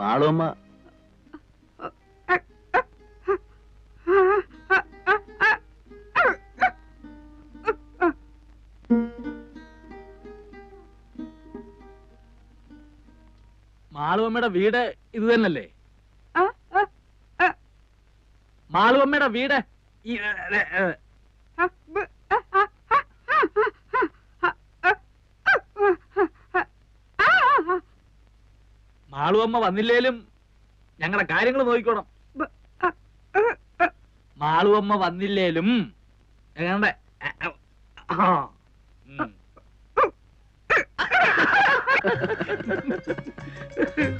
മാളുമ്മ. മാളുവമ്മയുടെ വീട് ഇത് തന്നല്ലേ മാളുവമ്മയുടെ വീട് മാളുവമ്മ വന്നില്ലേലും ഞങ്ങളുടെ കാര്യങ്ങൾ നോക്കിക്കോണം. മാളുവമ്മ വന്നില്ലേലും ഞങ്ങളുടെ ആ,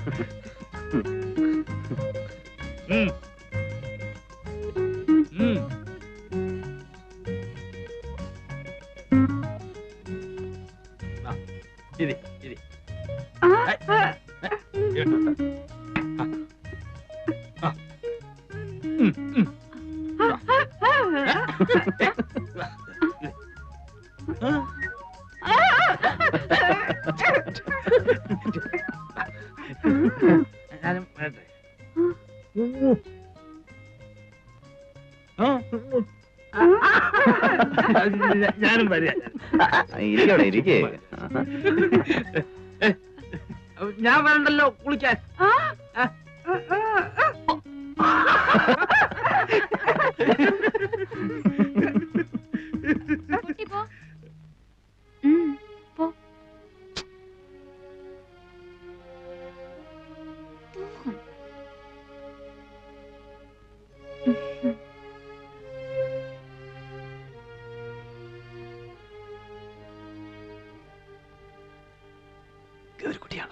ഞാനും വരട്ടെ. ആ. ഞാനും വരിക ഇരിക്കവിടെ ഇരിക്കേ. ഞാൻ വരണ്ടല്ലോ കുളിക്കാൻ. കുട്ടിയാണ്.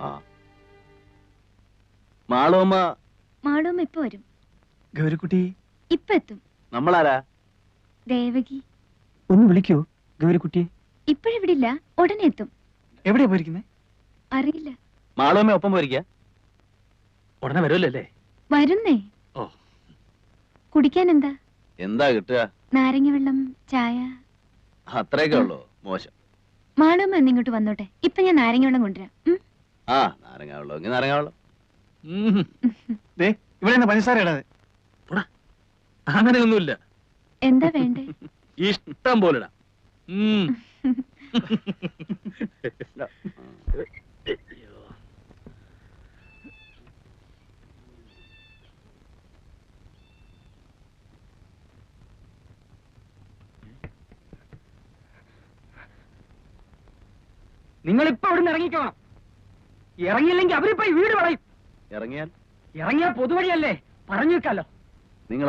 ആ. മാളുമ്മ മാളും ഇപ്പൊ വരും. ഗൗരിക്കുട്ടി? ഇപ്പൊ എത്തും. നമ്മളാരാ? ദേവകി. ഒന്ന് വിളിക്കോ ഗൗരിക്കുട്ടി. ഇപ്പോഴിവിടില്ല ഉടനെ എത്തും. എവിടെയാ പോയിരിക്കുന്നേ? അറിയില്ല. മാളോമ്മ ഒപ്പം പോയിരിക്ക? ഉടനെ വരുമല്ലോ വരുന്നേ. ഓ. കുടിക്കാൻ എന്താ എന്താ കിട്ടുക? നാരങ്ങ വെള്ളം ചായ. അത്രയൊക്കെ ഉള്ളൂ? മോശം. മാളുമ്മ എന്നിങ്ങോട്ട് വന്നോട്ടെ. ഇപ്പൊ ഞാൻ നാരങ്ങ വെള്ളം കൊണ്ടുവരാം. ഉം? ആ നാരങ്ങ വെള്ളം എങ്കിൽ നാരങ്ങ വെള്ളം ദേ ഇവിടെ നിന്ന് പഞ്ചസാര ഇടാതെ. അങ്ങനെയൊന്നുമില്ല. എന്താ വേണ്ടേ? ഇഷ്ടം പോലെടാ ഉം. നിങ്ങൾ ഇപ്പൊ ഇവിടുന്ന് ഇറങ്ങിക്കോണം. ഇറങ്ങിയില്ലെങ്കിൽ അവരിപ്പോ ഈ വീട് പറയും ഇറങ്ങിയാൽ? ഇറങ്ങിയ പൊതുവഴിയല്ലേ. പറഞ്ഞു വെക്കാലോ.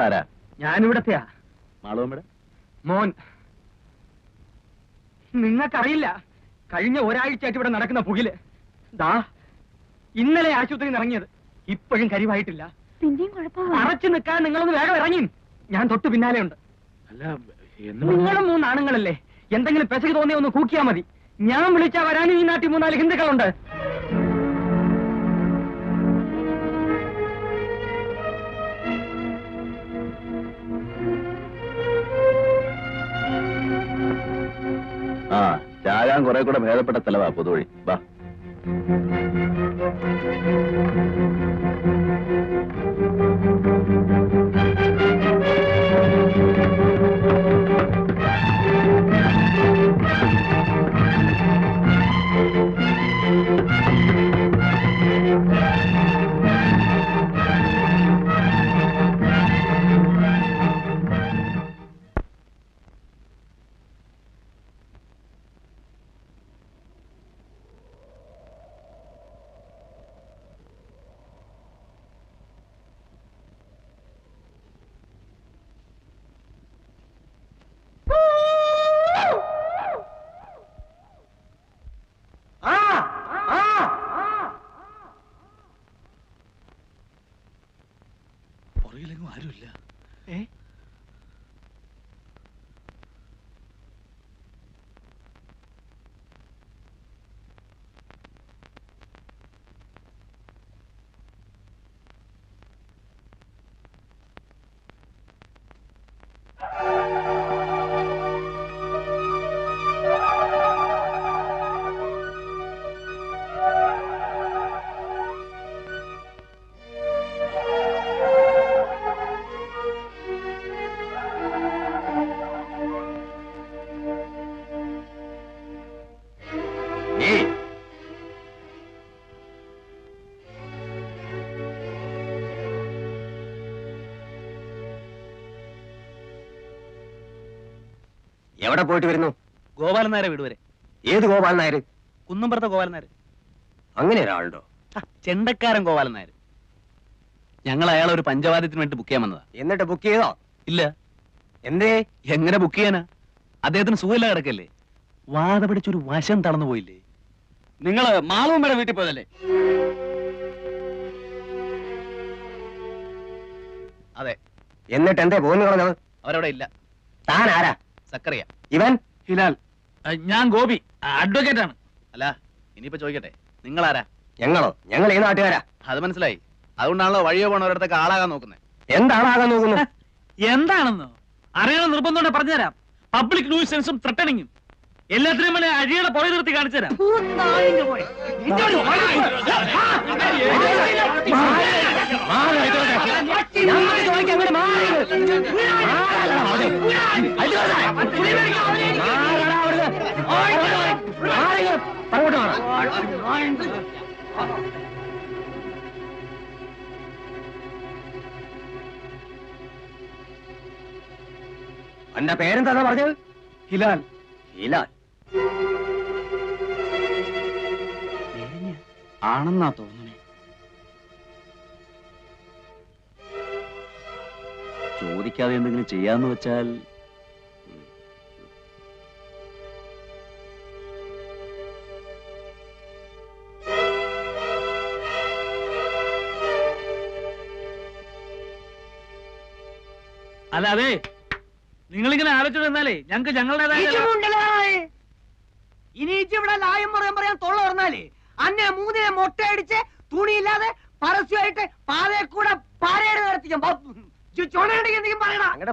ആരാ ഞാനിവിടത്തെയാ. മാളവമ്പട മോൻ. നിങ്ങൾക്കറിയില്ല കഴിഞ്ഞ ഒരാഴ്ചയായിട്ട് ഇവിടെ നടക്കുന്ന പുകിൽ. ദാ ഇന്നലെ ആശുപത്രിയിൽ നിന്ന് ഇറങ്ങിയത്. ഇപ്പോഴും കരിവായിട്ടില്ല. പിന്നെയും അറച്ചു നിൽക്കാൻ നിങ്ങളൊന്ന് വേഗം ഇറങ്ങി ഞാൻ തൊട്ട് പിന്നാലെ ഉണ്ട്. അല്ല എന്ന് പറഞ്ഞാ- നിങ്ങളും മൂന്ന് ആണുങ്ങളല്ലേ എന്തെങ്കിലും പെസക് തോന്നിയ ഒന്ന് കൂക്കിയാ മതി. ഞാൻ വിളിച്ചാ വരാനും ഈ നാട്ടിൽ മൂന്നാൽ ഹിന്ദുക്കളുണ്ട്. ആ ചാകാൻ കുറെ കൂടെ ഭേദപ്പെട്ട സ്ഥലവാ പുതുവഴി. വാ. എവിടെ പോയിട്ട് വരുന്നു? ഗോപാലൻ നായരെ വീട് വരെ. ഏത് ഗോപാലൻ നായർ? കുന്നമ്പുറത്തെ ഗോപാലൻ നായർ. അങ്ങനെ ഒരാളുണ്ടോ? ചെണ്ടക്കാരൻ ഗോപാലൻ നായർ. ഞങ്ങൾ അയാളെ ഒരു പഞ്ചവാദ്യത്തിന് വേണ്ടി ബുക്ക് ചെയ്യാൻ വന്നതാ. എന്നിട്ട് ബുക്ക് ചെയ്തോ? ഇല്ല. എന്തേ? എങ്ങനെ ബുക്ക് ചെയ്യാനാ? അദ്ദേഹത്തിന് സുഖമില്ല കിടക്കല്ലേ? വാത പിടിച്ചൊരു വശം തളർന്നു പോയില്ലേ? നിങ്ങൾ മാളുമ്മയുടെ വീട്ടിൽ പോയതല്ലേ? അതെ. എന്നിട്ട് എന്തേ? പോകുന്നു അവരവിടെ ഇല്ല. താൻ ആരാ? സക്കറിയ. ഇവൻ ഹിലാൽ. ഞാൻ ഗോപി അഡ്വക്കേറ്റ് ആണ്. അല്ല ഇനിയിപ്പോ ചോദിക്കട്ടെ നിങ്ങൾ ആരാ ഞങ്ങളോ? ഞങ്ങൾ ഈ നാട്ടുകാരാ. അത് മനസ്സിലായി. അതുകൊണ്ടാണല്ലോ വഴിയോ പോണവരടുത്തൊക്കെ ആളാകാൻ നോക്കുന്നത് എന്താണാകാൻ നോക്കുന്നത് എന്താണെന്നോ? അറിയണം നിർബന്ധം പറഞ്ഞുതരാം. പബ്ലിക് ന്യൂസൻസും ത്രട്ടണിങ്ങും എല്ലാത്തിനും വേണ്ടി അഴിയുടെ പുറകെ നിർത്തി കാണിച്ചു തരാം ഞങ്ങൾ ചോദിക്കാൻ വേണ്ടി മാറി. എന്റെ പേരെന്താ പറഞ്ഞത്? ഹിലാൽ. ഹിലാൽ. ആണെന്നാ തോന്നുന്നേ. ചോദിക്കാതെ എന്തെങ്കിലും ചെയ്യാന്ന് വെച്ചാൽ അല്ല അതെ. നിങ്ങളിങ്ങനെ ആലോചിച്ചു തന്നാലേ ഞങ്ങൾക്ക് ഞങ്ങളുടേതായ ഇനി ഇവിടെ ലായം പറയാൻ പറയാൻ തൊള്ള പറഞ്ഞാലേ അന്നെ മൂന്നിനെ മൊട്ടയടിച്ച് തുണിയില്ലാതെ പരസ്യമായിട്ട് പാതയെ കൂടെ പാരയുടെ നടത്തിക്കാൻ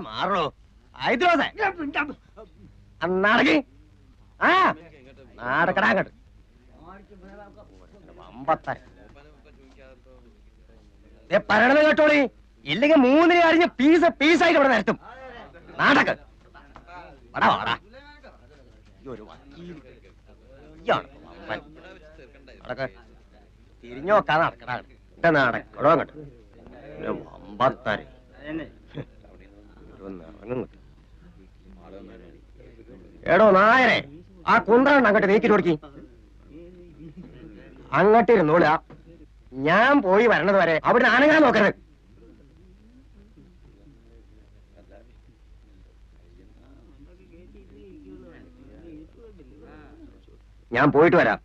മാറണോ? നടക്കി ആ നടക്കടാ അങ്ങോട്ട് പറയണത് കേട്ടോളി. ഇല്ലെങ്കിൽ മൂന്നിനെ അരിഞ്ഞ് പീസ് പീസായിട്ട് ഇവിടെ നിരത്തും. നാടക. വടാ വാടാ. ഈ ഒരു വക്കീൽ. ഇയാൾ തിരിഞ്ഞു നോക്കാതെ നടക്കടാ അങ്ങട്. ഇന്റെ അങ്ങോട്ട് ഇറങ്ങുന്നു. എടോ നായരെ ആ കുന്ത്രണ്ട് അങ്ങോട്ട് നീക്കി കൊടുക്കി. അങ്ങോട്ടിരുന്നൂല ഞാൻ പോയി വരണത് വരെ അവിടെ ആനങ്ങാൻ നോക്കരുത്. ഞാൻ പോയിട്ട് വരാം.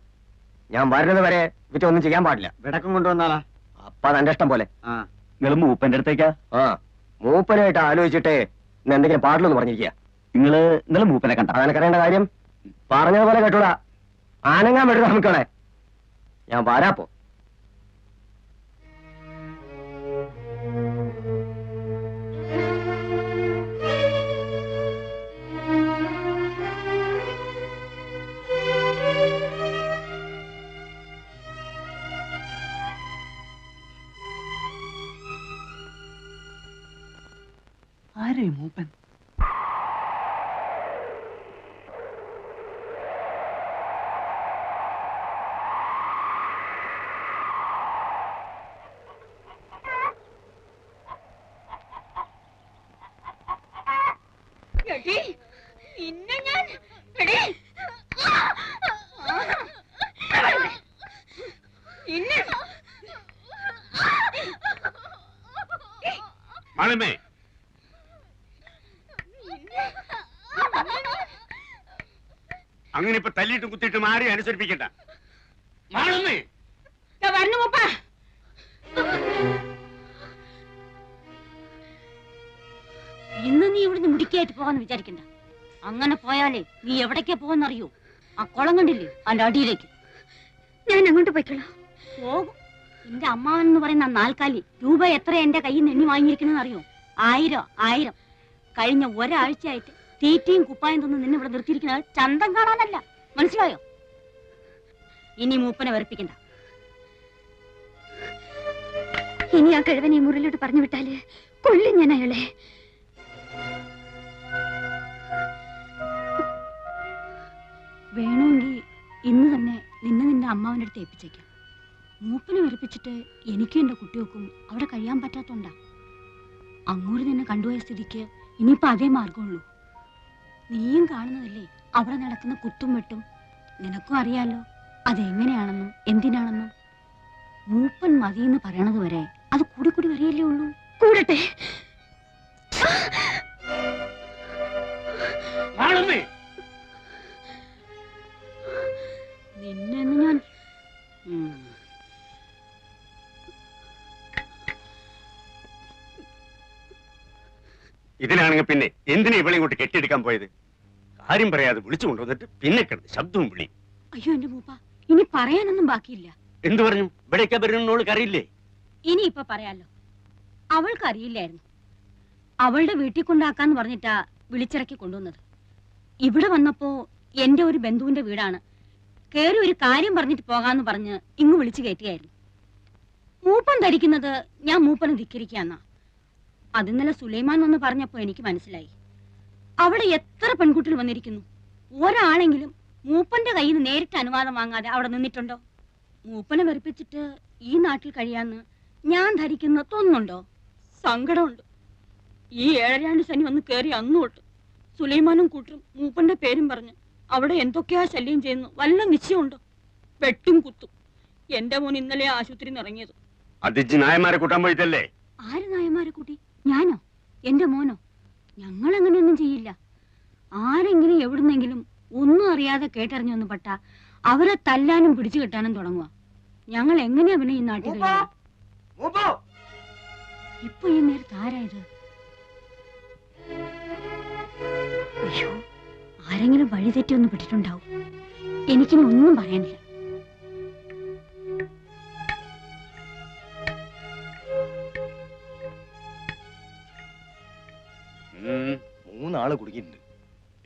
ഞാൻ വരുന്നത് വരെ ഇവറ്റ ഒന്നും ചെയ്യാൻ പാടില്ല. വിടക്കം കൊണ്ടുവന്നാലാ അപ്പ തന്റെ ഇഷ്ടം പോലെ. ആ. നിങ്ങൾ മൂപ്പന്റെ അടുത്തേക്കാ? ആ. മൂപ്പനായിട്ട് ആലോചിച്ചിട്ട് ഇന്ന് എന്തെങ്കിലും പാട്ടിലൊന്ന് പറഞ്ഞിരിക്കുക. നിങ്ങൾ ഇന്നലെ മൂപ്പനെ കണ്ട. അതെനിക്കറിയേണ്ട കാര്യം പറഞ്ഞതുപോലെ കേട്ടൂടാ. ആനങ്ങാൻ വേണ്ടി നമുക്കണേ ഞാൻ വരാപ്പോ. ആരേ മൂപ്പൻ എടീ, നിന്നെ ഞാൻ എടീ. നിന്നെ മാളമ്മേ അങ്ങനെ ഇപ്പൊ തല്ലിയിട്ട് ദാ വരണു മൂപ്പാ. ഇന്ന് നീ ഇവിടുന്ന് മുടിക്കായിട്ട് പോകാന്ന് വിചാരിക്കണ്ട. അങ്ങനെ പോയാലേ നീ എവിടേക്കാ പോവെന്നറിയോ. ആ കുളം കണ്ടില്ലേ? അതിന്റെ അടിയിലേക്ക്. ഞാൻ അങ്ങോട്ട് പോയിക്കോളാം. പോകും. എന്റെ അമ്മാവൻ എന്ന് പറയുന്ന ആ നാൽക്കാലി രൂപ എത്ര എന്റെ കയ്യിൽ നിന്ന് എണ്ണി വാങ്ങിയിരിക്കുന്നത് അറിയോ ആയിരം ആയിരം. കഴിഞ്ഞ ഒരാഴ്ചയായിട്ട് തീറ്റയും കുപ്പായം തന്നു നിന്നെ ഇവിടെ നിർത്തിയിരിക്കുന്നത് ചന്തം കാണാനല്ല. മനസ്സിലായോ? ഇനി മൂപ്പനെ വെറുപ്പിക്കണ്ട. ഇനി ആ കഴിവനെ ഈ പറഞ്ഞു വിട്ടാൽ കൊല്ലും ഞാൻ അയാളെ. വേണമെങ്കിൽ ഇന്ന് തന്നെ നിന്നെ നിന്റെ അമ്മാവന്റെ അടുത്ത് ഏൽപ്പിച്ചേക്കാം. മൂപ്പനെ വെറുപ്പിച്ചിട്ട് എനിക്കും എന്റെ കുട്ടികൾക്കും അവിടെ കഴിയാൻ പറ്റാത്തോണ്ടാ. അങ്ങോട്ട് നിന്നെ കണ്ടുപോയ സ്ഥിതിക്ക് ഇനിയിപ്പോ അതേ മാർഗമുള്ളൂ. നീയും കാണുന്നതല്ലേ അവിടെ നടക്കുന്ന കുത്തും വെട്ടും. നിനക്കും അറിയാലോ. അതെങ്ങനെയാണെന്നും എന്തിനാണെന്നും മൂപ്പൻ മതിയെന്ന് പറയണത് വരെ അത് കൂടി കൂടി വരികയല്ലേ ഉള്ളൂ. കൂടട്ടെ. നിന്നെന്ന് ഞാൻ ഇതിലാണെങ്കിൽ ഇതിനാണെങ്കിൽ പിന്നെ എന്തിനാ ഇവളെ ഇങ്ങോട്ട് കെട്ടിയെടുക്കാൻ പോയത്? കാര്യം പറയാതെ വിളിച്ചു കൊണ്ടുവന്നിട്ട് പിന്നെ കിടന്ന് ശബ്ദവും വിളി അയ്യോ എന്റെ മൂപ്പ. ഇനി പറയാനൊന്നും ബാക്കിയില്ല. എന്തു പറഞ്ഞു? ഇവിടേക്കാ വരുന്നോൾക്ക് അറിയില്ലേ ഇനി ഇപ്പൊ പറയാലോ. അവൾക്ക് അറിയില്ലായിരുന്നു. അവളുടെ വീട്ടിൽ കൊണ്ടാക്കാന്ന് പറഞ്ഞിട്ടാ വിളിച്ചിറക്കി കൊണ്ടുവന്നത്. ഇവിടെ വന്നപ്പോ എന്റെ ഒരു ബന്ധുവിന്റെ വീടാണ്. കേറി ഒരു കാര്യം പറഞ്ഞിട്ട് പോകാന്ന് പറഞ്ഞ് ഇങ്ങു വിളിച്ചു കയറ്റിയായിരുന്നു മൂപ്പൻ ധരിക്കുന്നത് ഞാൻ മൂപ്പനെ ധിക്കരിക്കാന്നാ അതിന്നലെ സുലൈമാൻ വന്ന് പറഞ്ഞപ്പോ എനിക്ക് മനസ്സിലായി. അവിടെ എത്ര പെൺകുട്ടികൾ വന്നിരിക്കുന്നു? ഒരാളെങ്കിലും മൂപ്പന്റെ കയ്യിൽ നിന്ന് നേരിട്ട് അനുവാദം വാങ്ങാതെ അവിടെ നിന്നിട്ടുണ്ടോ? മൂപ്പനെ വെറുപ്പിച്ചിട്ട് ഈ നാട്ടിൽ കഴിയാന്ന് ഞാൻ ധരിക്കുന്ന തോന്നുന്നുണ്ടോ? സങ്കടമുണ്ട്. ഈ ഏഴരാണ്ട് ശനി വന്ന് കയറി അന്നു തൊട്ട് സുലൈമാനും കൂട്ടും മൂപ്പന്റെ പേരും പറഞ്ഞ് അവിടെ എന്തൊക്കെയാ ശല്യം ചെയ്യുന്നു വല്ല നിശ്ചയമുണ്ടോ? വെട്ടും കുത്തും. എന്റെ മോൻ ഇന്നലെ ആശുപത്രിയിൽ നിന്ന് ഇറങ്ങിയത്. അതിജ് കൂട്ടാൻ പോയിട്ടല്ലേ? ആര് നായന്മാരെ കൂട്ടി? ഞാനോ? എന്റെ മോനോ? ഞങ്ങൾ അങ്ങനെയൊന്നും ചെയ്യില്ല. ആരെങ്കിലും എവിടുന്നെങ്കിലും ഒന്നും അറിയാതെ കേട്ടറിഞ്ഞൊന്ന് പെട്ട. അവരെ തല്ലാനും പിടിച്ചു കെട്ടാനും തുടങ്ങുക ഞങ്ങൾ എങ്ങനെയാ പിന്നെ ഈ നാട്ടിൽ ഇപ്പൊ ഈ നേരത്ത് ആരായത് അയ്യോ ആരെങ്കിലും വഴിതെറ്റി ഒന്ന് പെട്ടിട്ടുണ്ടാവും. എനിക്കിനി ഒന്നും പറയാനില്ല. മൂന്നാൾ കുടുങ്ങിയിട്ടുണ്ട്.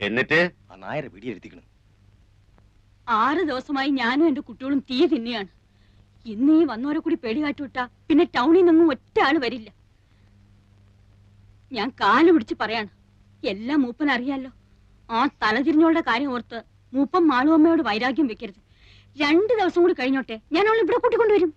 എന്നിട്ട്? ആ നായരെ പിടിയെടുത്തിക്കണം ആറ് ദിവസമായി ഞാനും എന്റെ കുട്ടികളും തീ തിന്നെയാണ്. ഇന്ന് ഈ വന്നവരെ കൂടി പേടി കാട്ടുവിട്ടാ പിന്നെ ടൗണിൽ നിന്നും ഒറ്റ ആൾ വരില്ല. ഞാൻ കാലു പിടിച്ച് പറയാണ് എല്ലാം മൂപ്പൻ അറിയാലോ. ആ തലതിരിഞ്ഞോളുടെ കാര്യം ഓർത്ത് മൂപ്പൻ മാളുവമ്മയോട് വൈരാഗ്യം വെക്കരുത്. രണ്ടു ദിവസം കൂടി കഴിഞ്ഞോട്ടെ ഞാൻ അവളെ ഇവിടെ കൂട്ടിക്കൊണ്ടുവരും.